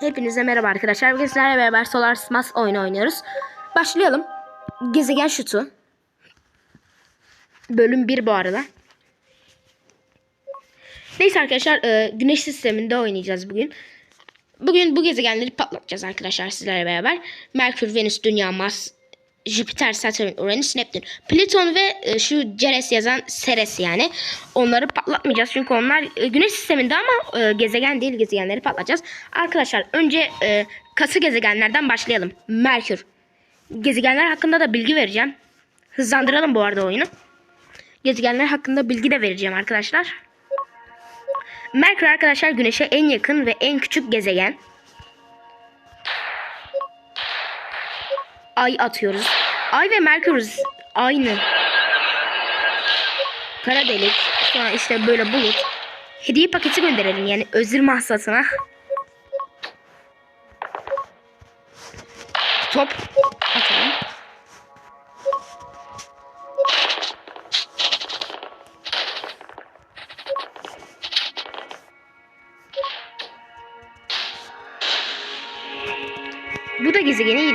Hepinize merhaba arkadaşlar. Bugün sizlerle beraber Solar Smash oyunu oynuyoruz. Başlayalım. Gezegen şutu. Bölüm 1 bu arada. Neyse arkadaşlar e, güneş sisteminde oynayacağız bugün. Bugün bu gezegenleri patlatacağız arkadaşlar sizlerle beraber. Merkür, Venüs, Dünya, Mars, Jüpiter, Satürn, Uranüs, Neptün, Plüton ve e, şu Ceres yazan Ceres yani. Onları patlatmayacağız çünkü onlar e, güneş sisteminde ama e, gezegen değil gezegenleri patlatacağız. Arkadaşlar önce e, kası gezegenlerden başlayalım. Merkür. Gezegenler hakkında da bilgi vereceğim. Hızlandıralım bu arada oyunu. Gezegenler hakkında bilgi de vereceğim arkadaşlar. Merkür arkadaşlar güneşe en yakın ve en küçük gezegen. Ay atıyoruz. Ay ve Merkür aynı. Kara delik. Sonra işte böyle bulut. Hediye paketi gönderelim yani özür mahsasına. Top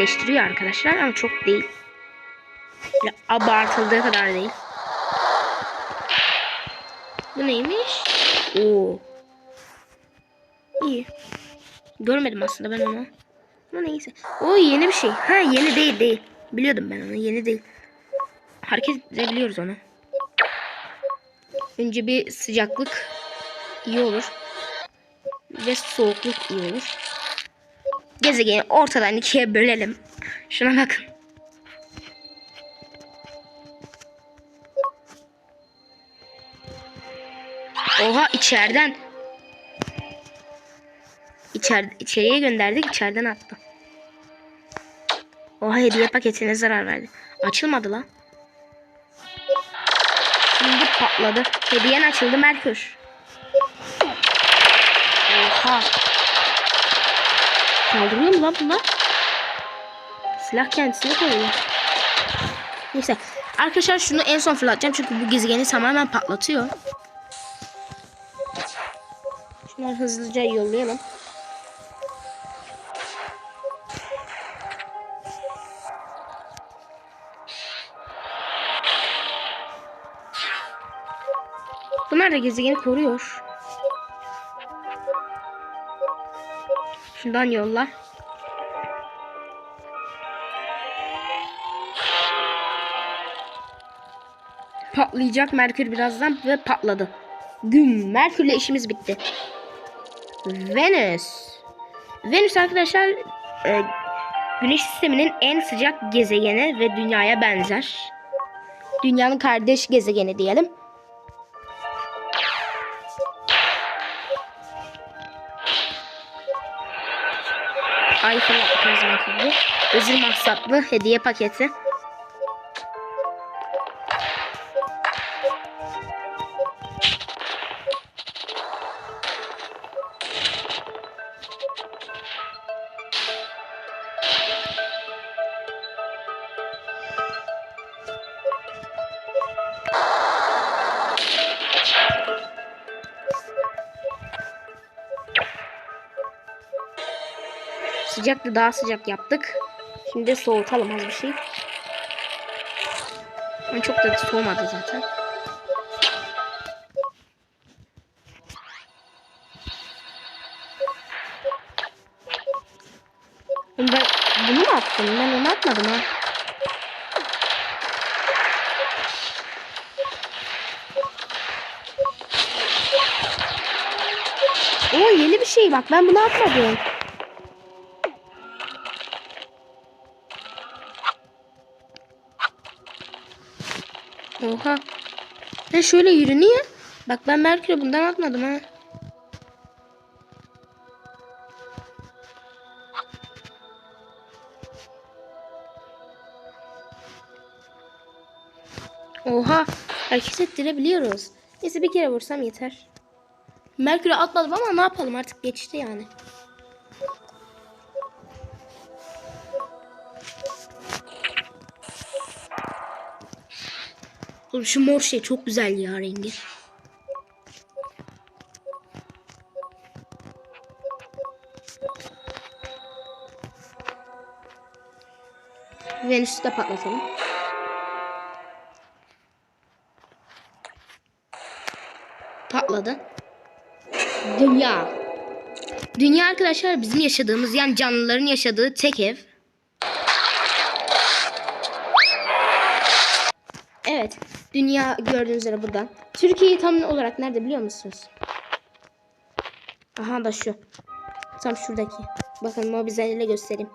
iyileştiriyor arkadaşlar ama çok değil. Böyle abartıldığı kadar değil. Bu neymiş? Oo. İyi. Görmedim aslında ben onu. Ama neyse. O yeni bir şey. Ha yeni değil değil. Biliyordum ben onu. Yeni değil. Hareket edebiliyoruz onu. Önce bir sıcaklık iyi olur. Ve soğukluk iyi olur. Gezegeni ortadan ikiye bölelim. Şuna bakın. Oha içeriden. İçer, içeriye gönderdik içeriden attı. Oha hediye paketine zarar verdi. Açılmadı lan. Şimdi patladı. Hediyen açıldı Merkür. Oha. Saldırıyor mu lan bunlar? Silah kendisine koyuyor. Neyse. Arkadaşlar şunu en son fırlatacağım. Çünkü bu gezegeni tamamen patlatıyor. Şunları hızlıca yollayalım. Bunlar da gezegeni koruyor. Şundan yolla. Patlayacak Merkür birazdan ve patladı. Güm. Merkürle işimiz bitti. Venüs. Venüs arkadaşlar e, Güneş sisteminin en sıcak gezegeni ve Dünya'ya benzer. Dünyanın kardeş gezegeni diyelim. Ay fırlattık gibi. Özel maksatlı hediye paketi. Sıcaktı daha sıcak yaptık. Şimdi soğutalım az bir şey. Ama çok da soğumadı zaten. Ben bunu mu attım? Ben onu atmadım ha. Oo yeni bir şey bak ben bunu atmadım. Oha. Ha şöyle yürünüyor. Bak ben Merkür'ü bundan atmadım ha. Oha. Hareket ettirebiliyoruz. Neyse bir kere vursam yeter. Merkür'ü atmadım ama ne yapalım artık geçti yani. Oğlum şu mor şey çok güzel ya rengi. Venüs'ü de patlatalım. Patladı. Dünya. Dünya arkadaşlar bizim yaşadığımız yani canlıların yaşadığı tek ev. Dünya gördüğünüz üzere buradan. Türkiye'yi tam olarak nerede biliyor musunuz? Aha da şu. Tam şuradaki. Bakın mobizelyle göstereyim.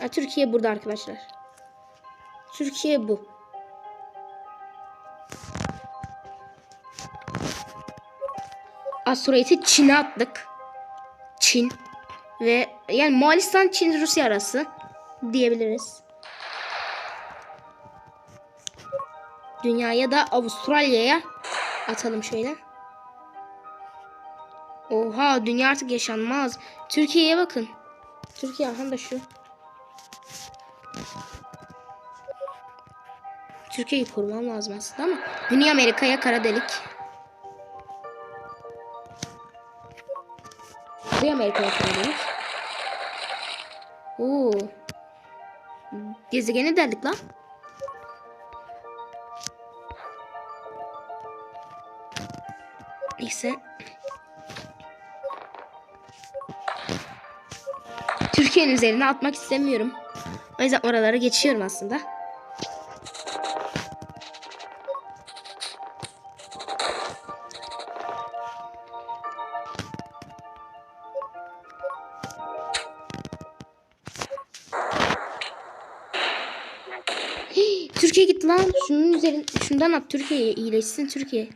Ha, Türkiye burada arkadaşlar. Türkiye bu. Asteroidi Çin'e attık. Çin. Ve yani Moğolistan Çin Rusya arası diyebiliriz. Dünyaya da Avustralya'ya atalım şöyle. Oha dünya artık yaşanmaz. Türkiye'ye bakın. Türkiye aha da şu. Türkiye'yi korumam lazım aslında ama Güney Amerika'ya kara delik. Güney Amerika'ya kara delik. Oo. Gezegeni deldik lan. Neyse. Türkiye'nin üzerine atmak istemiyorum. O yüzden oralara geçiyorum aslında. Türkiye gitti lan. Şunun üzerine şundan at Türkiye'ye iyileşsin Türkiye.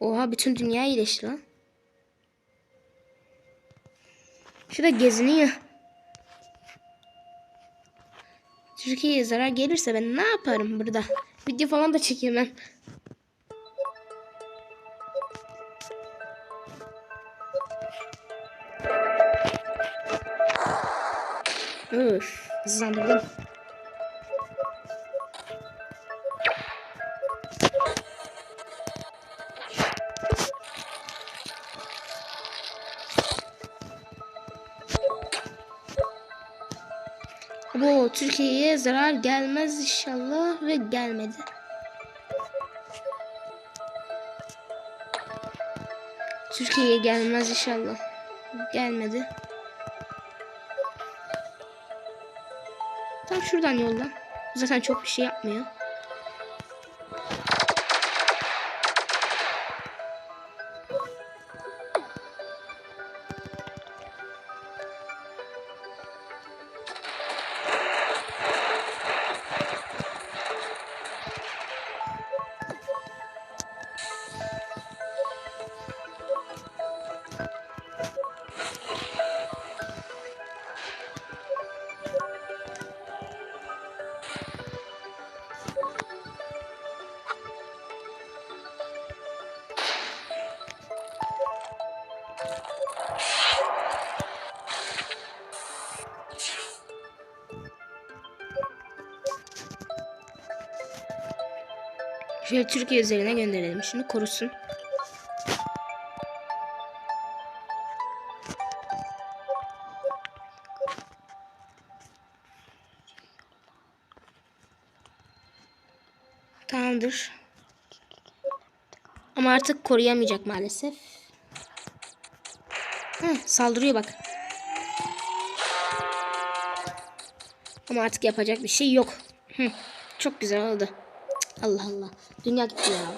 Oha bütün dünya iyileşti lan. Şurada geziniyor. Türkiye'ye zarar gelirse ben ne yaparım burada? Video falan da çekemem. Öf, hızlandırdım. Bu Türkiye'ye zarar gelmez inşallah ve gelmedi. Türkiye'ye gelmez inşallah. Gelmedi. Tam şuradan yolla. Zaten çok bir şey yapmıyor. Şöyle Türkiye üzerine gönderelim. Şunu korusun. Tamamdır. Ama artık koruyamayacak maalesef. Hı, saldırıyor bak. Ama artık yapacak bir şey yok. Hı, çok güzel oldu. Allah Allah. Dünya gitti ya.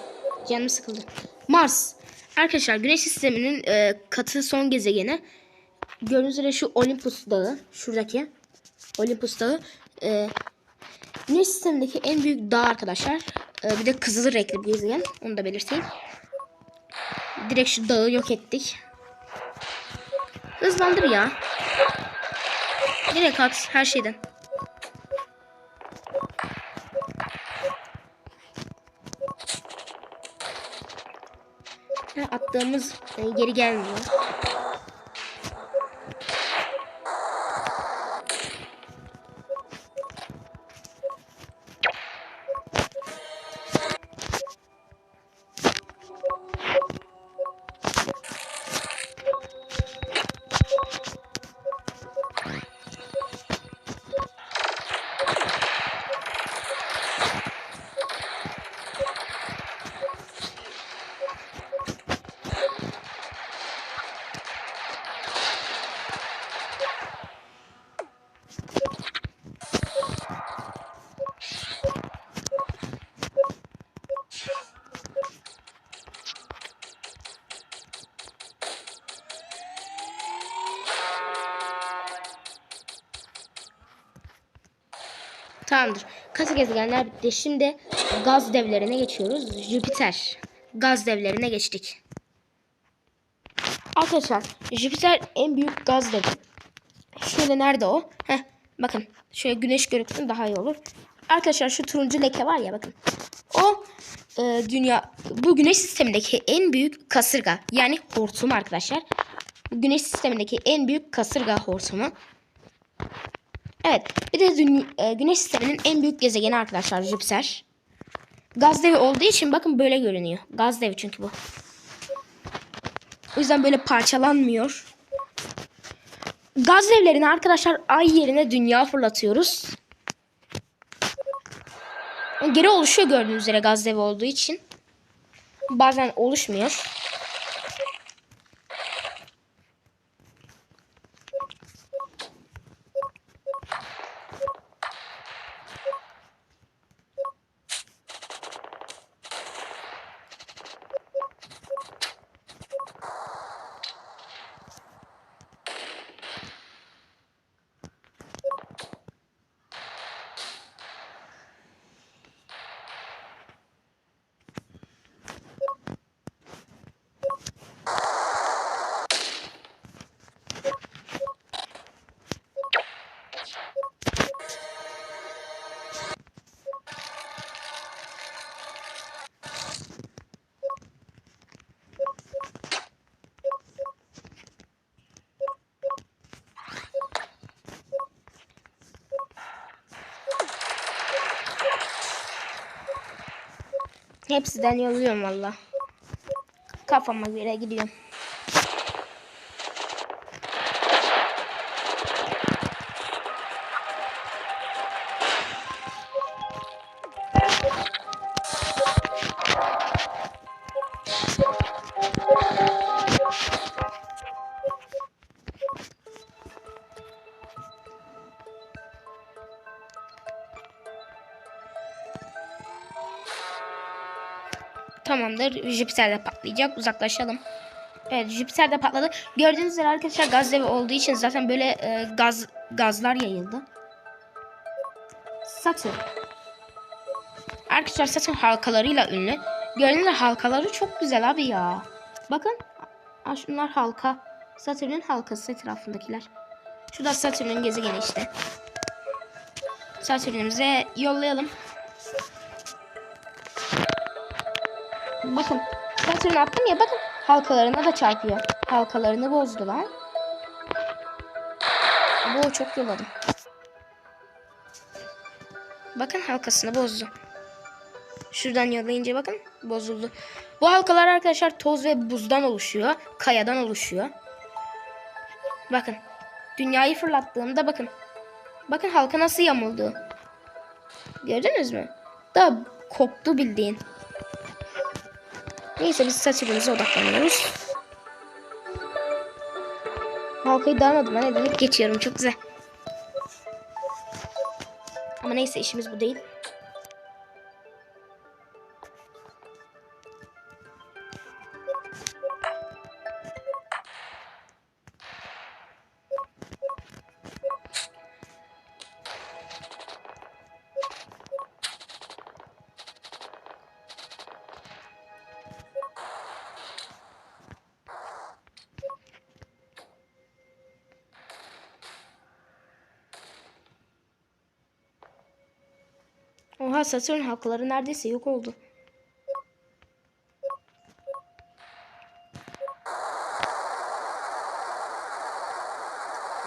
Canım sıkıldı. Mars. Arkadaşlar Güneş sisteminin e, katı son gezegeni. Gördüğünüz üzere şu Olympus dağı. Şuradaki. Olympus dağı. E, Güneş sistemindeki en büyük dağ arkadaşlar. E, bir de kızıl renkli bir gezegen. Onu da belirteyim. Direkt şu dağı yok ettik. Hızlandır ya. Direkt at her şeyden. Attığımız e, geri gelmiyor. Kasa gezegenler bitti. Şimdi gaz devlerine geçiyoruz. Jüpiter. Gaz devlerine geçtik. Arkadaşlar Jüpiter en büyük gaz devi. Şöyle nerede o? Heh, bakın şöyle güneş görüntüsün daha iyi olur. Arkadaşlar şu turuncu leke var ya bakın. O e, dünya bu güneş sistemindeki en büyük kasırga yani hortum arkadaşlar. Güneş sistemindeki en büyük kasırga hortumu. Evet bir de dünya, e, güneş sisteminin en büyük gezegeni arkadaşlar Jüpiter. Gaz devi olduğu için bakın böyle görünüyor. Gaz devi çünkü bu. O yüzden böyle parçalanmıyor. Gaz devlerini arkadaşlar ay yerine dünya fırlatıyoruz. Geri oluşuyor gördüğünüz üzere gaz devi olduğu için. Bazen oluşmuyor. Hepsinden yolluyorum valla. Kafama göre gidiyorum. Tamamdır. Jüpiter de patlayacak. Uzaklaşalım. Evet Jüpiter de patladı. Gördüğünüz üzere arkadaşlar gaz devi olduğu için zaten böyle e, gaz gazlar yayıldı. Satürn. Arkadaşlar Satürn halkalarıyla ünlü. Gördüğünüz üzere halkaları çok güzel abi ya. Bakın. Aa, şunlar halka. Satürn'ün halkası etrafındakiler. Şu da Satürn'ün gezegeni işte. Satürn'ümüze yollayalım. Bakın Satürn attım ya bakın halkalarına da çarpıyor. Halkalarını bozdu lan. Bu çok yolladım. Bakın halkasını bozdu. Şuradan yollayınca bakın bozuldu. Bu halkalar arkadaşlar toz ve buzdan oluşuyor. Kayadan oluşuyor. Bakın. Dünyayı fırlattığımda bakın. Bakın halka nasıl yamuldu. Gördünüz mü? Da koptu bildiğin. Neyse biz Satürn'ümüze odaklanıyoruz. Halkayı darmadım ben edilip geçiyorum çok güzel. Ama neyse işimiz bu değil. Oha Satürn halkaları neredeyse yok oldu.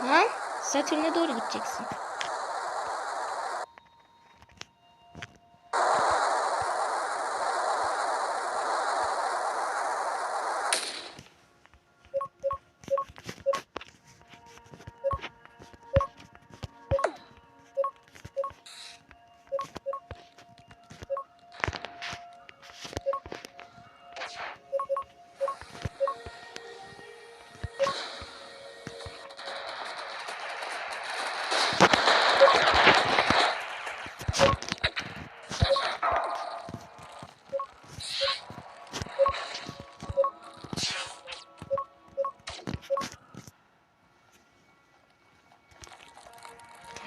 Ha? Satürn'e doğru gideceksin.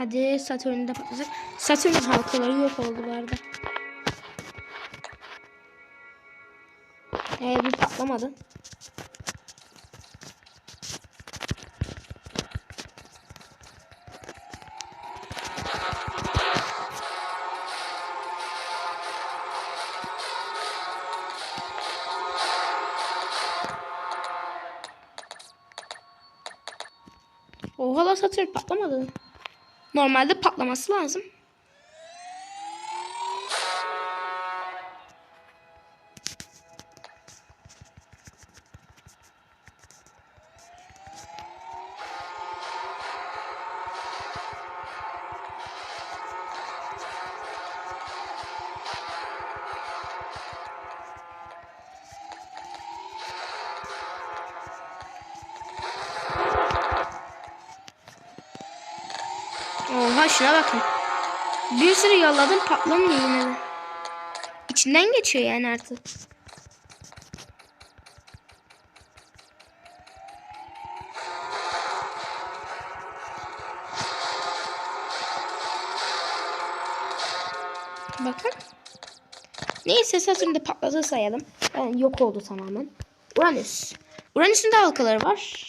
Hadi Satürn'ü de patlasak. Satürn'ün halkaları yok oldu bu arada. Ee, bu patlamadı. Oha la Satürn patlamadı. Normalde patlaması lazım. Şuna bakın. Bir sürü yolladım patlamıyor yine de. İçinden geçiyor yani artık. Bakın. Neyse Satürn de patladı sayalım. Yani yok oldu tamamen. Uranüs. Uranüs'ün de halkaları var.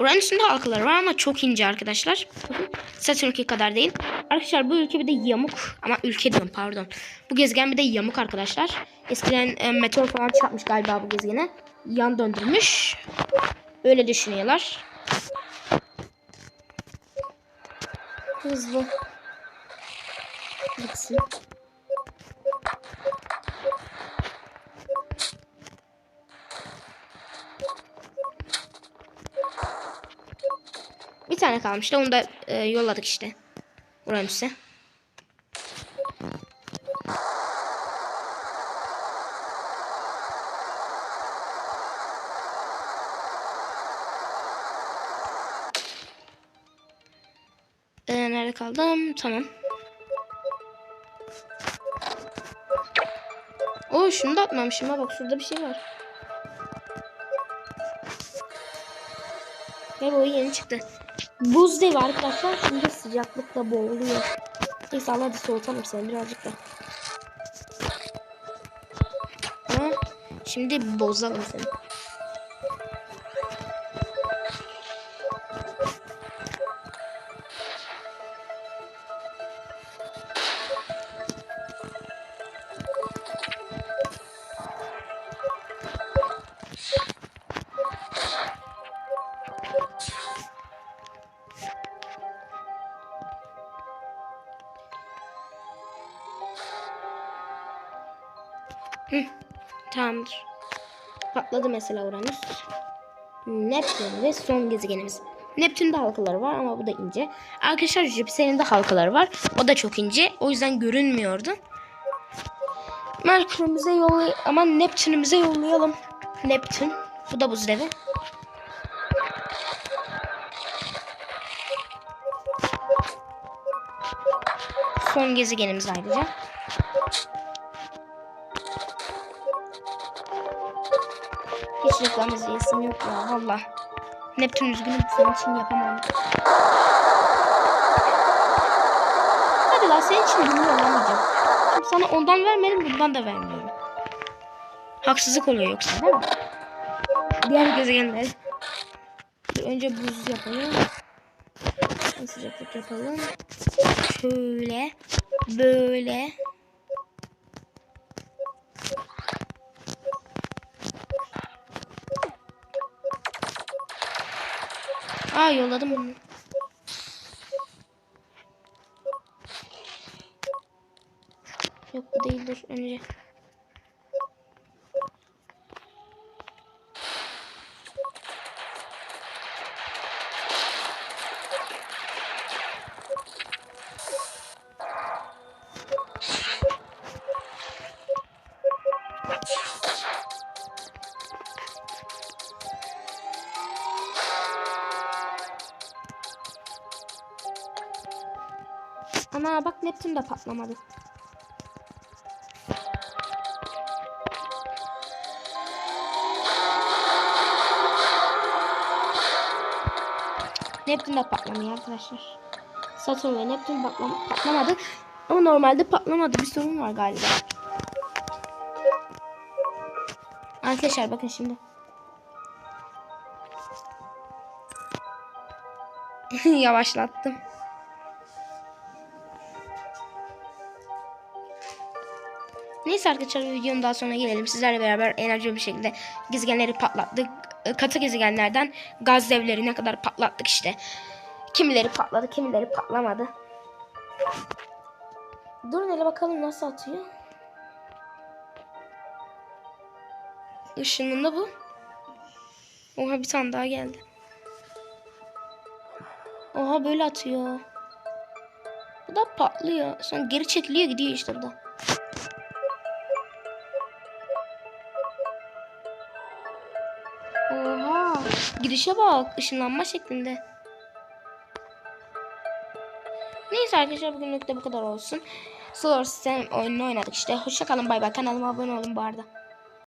Uranüs'ün de halkaları var ama çok ince arkadaşlar. Satürn'ki kadar değil. Arkadaşlar bu ülke bir de yamuk. Ama ülke diyorum pardon. Bu gezegen bir de yamuk arkadaşlar. Eskiden e, meteor falan çarpmış galiba bu gezegene. Yan döndürmüş. Öyle düşünüyorlar. Hızlı. Gitsin. Bir tane kalmıştı. Onu da e, yolladık işte. Uranüs'e. Ee, nerede kaldım? Tamam. Oo şunu da atmamışım ha bak şurada bir şey var. Ve bu yeni çıktı. Buz devi arkadaşlar şimdi sıcaklıkla boğuluyor. Neyse Allah hadi soğutalım seni birazcık da. Şimdi bozalım seni. Tamamdır. Patladı mesela Uranüs. Neptün ve son gezegenimiz. Neptün'de halkaları var ama bu da ince. Arkadaşlar Jüpiter'in de halkaları var. O da çok ince. O yüzden görünmüyordu. Merkür'ümüze yollay ama Neptün'ümüze yollayalım. Neptün. Bu da buz. Son gezegenimiz ayrıca. Reklam izleyesim yok ya valla. Neptün üzgünüm senin için yapamam. Hadi lan senin için bunu yollamayacağım. Şimdi sana ondan vermedim bundan da vermiyorum. Haksızlık oluyor yoksa değil mi? Diğer gezegenler. Önce buz yapalım. Sıcaklık yapalım. Şöyle. Böyle. Aa yolladım onu. Yok bu değildir önce. Ana bak Neptün de patlamadı. Neptün de patlamıyor arkadaşlar. Satürn ve Neptün patlam patlamadı. Ama normalde patlamadı. Bir sorun var galiba. Arkadaşlar bakın şimdi. Yavaşlattım. Arkadaşlar videonun daha sonra gelelim. Sizlerle beraber enerjili bir şekilde gezegenleri patlattık. E, Katı gezegenlerden gaz devlerine kadar patlattık işte. Kimileri patladı, kimileri patlamadı. Durun hele bakalım nasıl atıyor. Işınında bu. Oha bir tane daha geldi. Oha böyle atıyor. Bu da patlıyor. Sonra geri çekiliyor gidiyor işte bu. Girişe bak. ışınlanma şeklinde. Neyse arkadaşlar bugünlük de bu kadar olsun. Solar System oyununu oynadık işte. Hoşçakalın bay bay. Kanalıma abone olun bu arada.